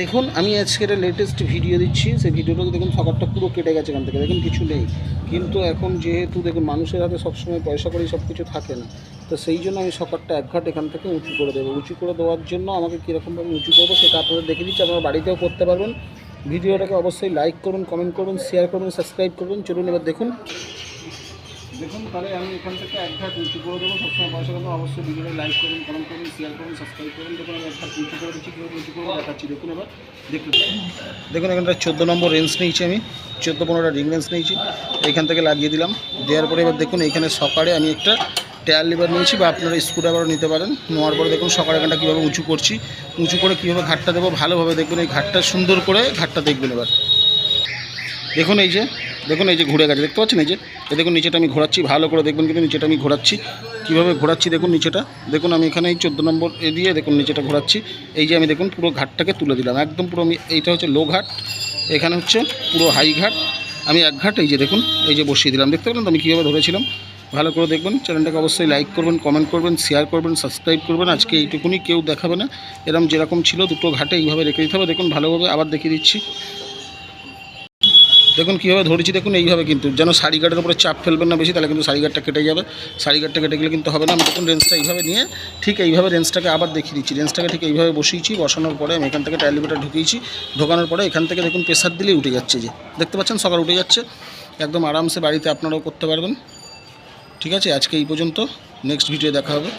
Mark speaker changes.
Speaker 1: দেখুন, আমি আজকে একটা লেটেস্ট ভিডিও দিচ্ছি। সেই ভিডিওটাকে দেখুন সকারটা পুরো কেটে গেছে এখান থেকে। দেখুন, কিছু নেই। কিন্তু এখন যেহেতু দেখুন, মানুষের হাতে সবসময় পয়সা করি সব কিছু থাকে না, তো সেই জন্য আমি সকারটা এক ঘাট এখান থেকে উঁচু করে দেবো। উঁচু করে দেওয়ার জন্য আমাকে কীরকমভাবে উঁচু করব সেটা আপনারা দেখে দিচ্ছি। আপনারা বাড়িতেও করতে পারবেন। ভিডিওটাকে অবশ্যই লাইক করুন কমেন্ট করবেন শেয়ার করবেন সাবস্ক্রাইব করবেন চলুন এবার দেখুন দেখুন, তাহলে আমি এখান থেকে এক ঘাট উঁচু করে দেবো, সবসময় পয়সা দেবো, অবশ্যই ভিডিওটা লাইক করুন কমেন্ট করুন শেয়ার করুন সাবস্ক্রাইব করুন, দেখুন আমি এক ঘাট উঁচু করে দিচ্ছি, কীভাবে উঁচু করে দেখাচ্ছি, দেখুন এবার, দেখুন। দেখুন, এখানটা চোদ্দ নম্বর রেঞ্জ নিয়েছি আমি, চোদ্দ পনেরোটা রিং রেঞ্জ নিয়েছি, এখান থেকে লাগিয়ে দিলাম, দেওয়ার পরে এবার দেখুন, এখানে সকালে আমি একটা টায়ার লিভার নিয়েছি, বা আপনারা স্ক্রুড্রাইভারও নিতে পারেন, নেওয়ার পরে দেখুন, সকালে এখানটা কীভাবে উঁচু করছি, উঁচু করে কীভাবে ঘাটটা দেবো, ভালোভাবে দেখবেন এই ঘাটটা সুন্দর করে ঘাটটা দেখবেন এবার। দেখুন, এই যে দেখুন, এই যে ঘুরে গেছে, দেখতে পাচ্ছেন এই যে? এই দেখুন, নিচেটা আমি ঘোরাচ্ছি, ভালো করে দেখবেন কিন্তু নিচেটা আমি ঘোরাচ্ছি। কীভাবে ঘোরাচ্ছি দেখুন, নিচেটা। দেখুন, আমি এখানে এই চোদ্দ নম্বর এ দিয়ে দেখুন, নিচেটা ঘোরাচ্ছি। এই যে আমি দেখুন, পুরো ঘাটটাকে তুলে দিলাম। একদম পুরো আমি, এইটা হচ্ছে লো ঘাট, এখানে হচ্ছে পুরো হাই ঘাট। আমি এক ঘাট, এই যে দেখুন, এই যে বসিয়ে দিলাম। দেখতে পেলেন তো আমি কীভাবে ধরেছিলাম? ভালো করে দেখবেন, চ্যানেলটাকে অবশ্যই লাইক করবেন, কমেন্ট করবেন, শেয়ার করবেন, সাবস্ক্রাইব করবেন। আজকে এইটুকুনি, কেউ দেখাবে না। এরকম যেরকম ছিল, দুটো ঘাটে এইভাবে রেখে দিতে হবে। দেখুন, ভালোভাবে আবার দেখিয়ে দিচ্ছি। দেখুন কীভাবে ধরেছি, দেখুন এইভাবে কিন্তু। যেন শাড়ি গার্ডের উপরে চাপ ফেলবেন না বেশি, তাহলে কিন্তু শাড়ি কেটে যাবে। শাড়ি গার্ডটা কেটে গেলে কিন্তু হবে না। আমি দেখুন রেঞ্জটা এইভাবে নিয়ে ঠিক এইভাবে রেঞ্জটাকে আবার দেখিয়ে দিচ্ছি। রেঞ্জটাকে ঠিক এইভাবে বসিয়েছি, বসানোর পরে আমি এখান থেকে টাইলিমিটার ঢুকিয়েছি। ঢোকানোর পরে এখান থেকে দেখুন প্রেসার দিলেই উঠে যাচ্ছে যে। দেখতে পাচ্ছেন? সকাল উঠে যাচ্ছে। একদম আরামসে বাড়িতে আপনারাও করতে পারবেন। ঠিক আছে? আজকে এই পর্যন্ত। নেক্সট ভিডিও দেখা হবে।